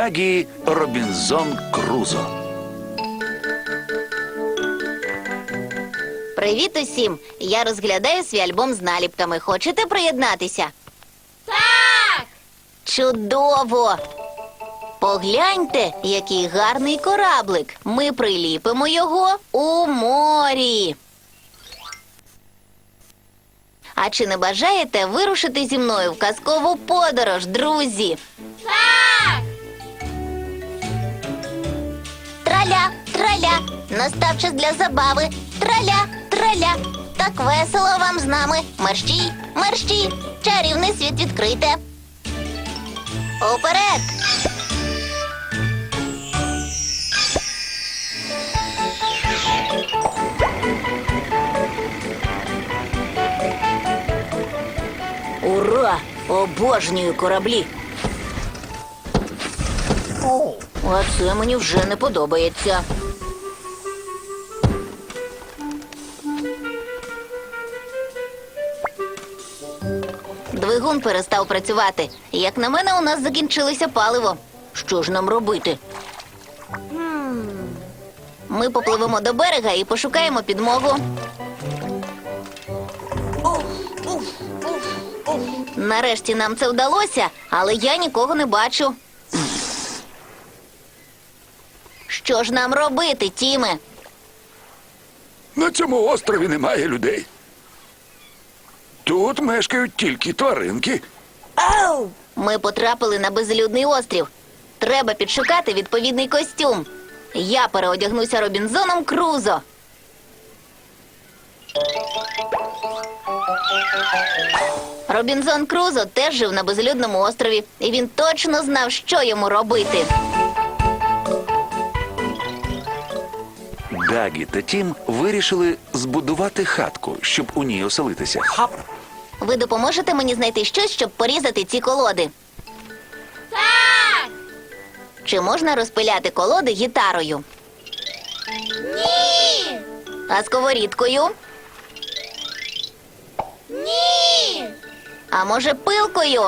Дагі Робінзон Крузо. Привіт усім! Я розглядаю свій альбом з наліпками. Хочете приєднатися? Так! Чудово! Погляньте, який гарний кораблик. Ми приліпимо його у морі. А чи не бажаєте вирушити зі мною в казкову подорож, друзі? Так! Траля, траля, настав час для забави. Траля, траля. Так весело вам з нами. Мерщій, мерщій, чарівний світ відкрите. Уперед! Ура! Обожнюю кораблі. А це мені вже не подобається. Двигун перестав працювати. Як на мене, у нас закінчилося паливо. Що ж нам робити? Ми попливемо до берега і пошукаємо підмогу. Нарешті нам це вдалося, але я нікого не бачу. Що ж нам робити, Тіме? На цьому острові немає людей. Тут мешкають тільки тваринки. Ми потрапили на безлюдний острів. Треба підшукати відповідний костюм. Я переодягнуся Робінзоном Крузо. Робінзон Крузо теж жив на безлюдному острові, і він точно знав, що йому робити. Дагі та Тім вирішили збудувати хатку, щоб у ній оселитися. Ви допоможете мені знайти щось, щоб порізати ці колоди. Так! Чи можна розпиляти колоди гітарою? Ні! А сковорідкою? Ні! А може пилкою?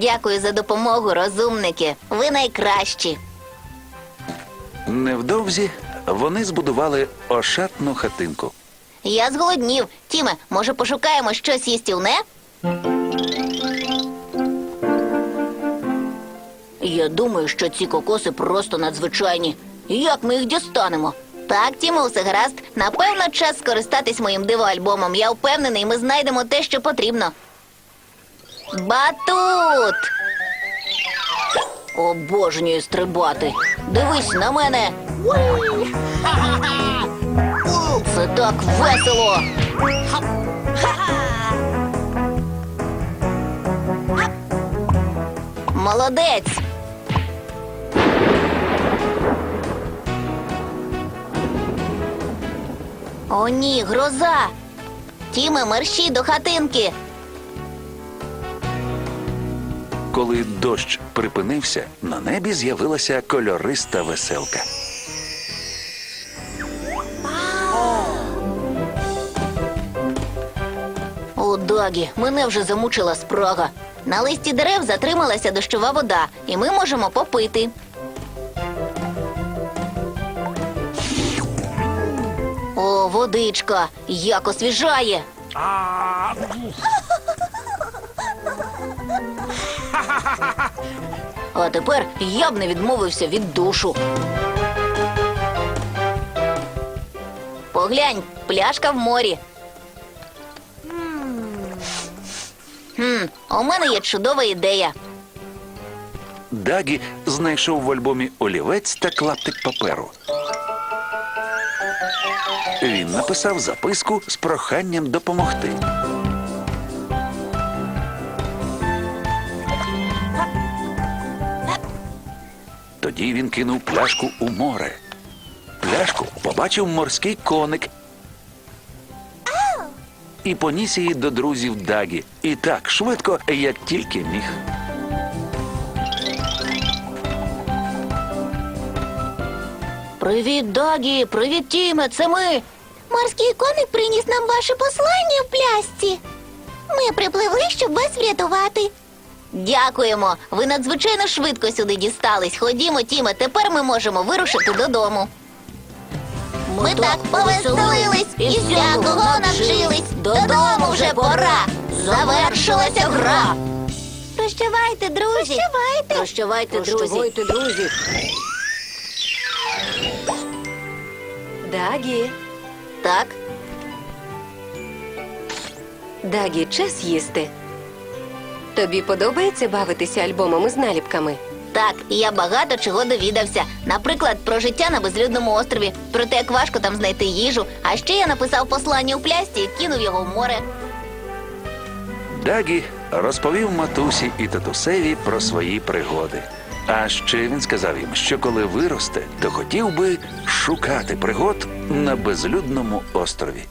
Дякую за допомогу, розумники. Ви найкращі. Невдовзі вони збудували ошатну хатинку. Я зголоднів. Тіме, може пошукаємо щось їстівне? Я думаю, що ці кокоси просто надзвичайні. Як ми їх дістанемо? Так, Тіме, усе гаразд. Напевно, час скористатись моїм дивоальбомом. Я впевнений, ми знайдемо те, що потрібно. Батут! Обожнюю стрибати. Дивись на мене. Це так весело. Молодець. О, ні, гроза. Тіме, мерщій до хатинки. Коли дощ припинився, на небі з'явилася кольориста веселка. О, Дагі, мене вже замучила спрага. На листі дерев затрималася дощова вода, і ми можемо попити. О, водичка, як освіжає. А тепер я б не відмовився від душу. Поглянь, пляшка в морі. Хм, у мене є чудова ідея. Дагі знайшов в альбомі олівець та клаптик паперу. Він написав записку з проханням допомогти. Тоді він кинув пляшку у море. Пляшку побачив морський коник і поніс її до друзів Дагі. І так швидко, як тільки міг. Привіт, Дагі! Привіт, Тіме! Це ми. Морський коник приніс нам ваше послання в плясці. Ми припливли, щоб вас врятувати. Дякуємо. Ви надзвичайно швидко сюди дістались. Ходімо, Тіме, тепер ми можемо вирушити додому. Ми так повеселились і всякого навчились. Додому вже пора. Завершилася гра. Прощавайте, друзі. Прощавайте. Прощавайте, друзі. Прощавайте, друзі. Дагі, Так, Дагі, час їсти. Тобі подобається бавитися альбомами з наліпками? так, і я багато чого довідався. Наприклад, про життя на безлюдному острові, про те, як важко там знайти їжу. А ще я написав послання у плясті і кинув його в море. Дагі розповів матусі і татусеві про свої пригоди. А ще він сказав їм, що коли виросте, то хотів би шукати пригод на безлюдному острові.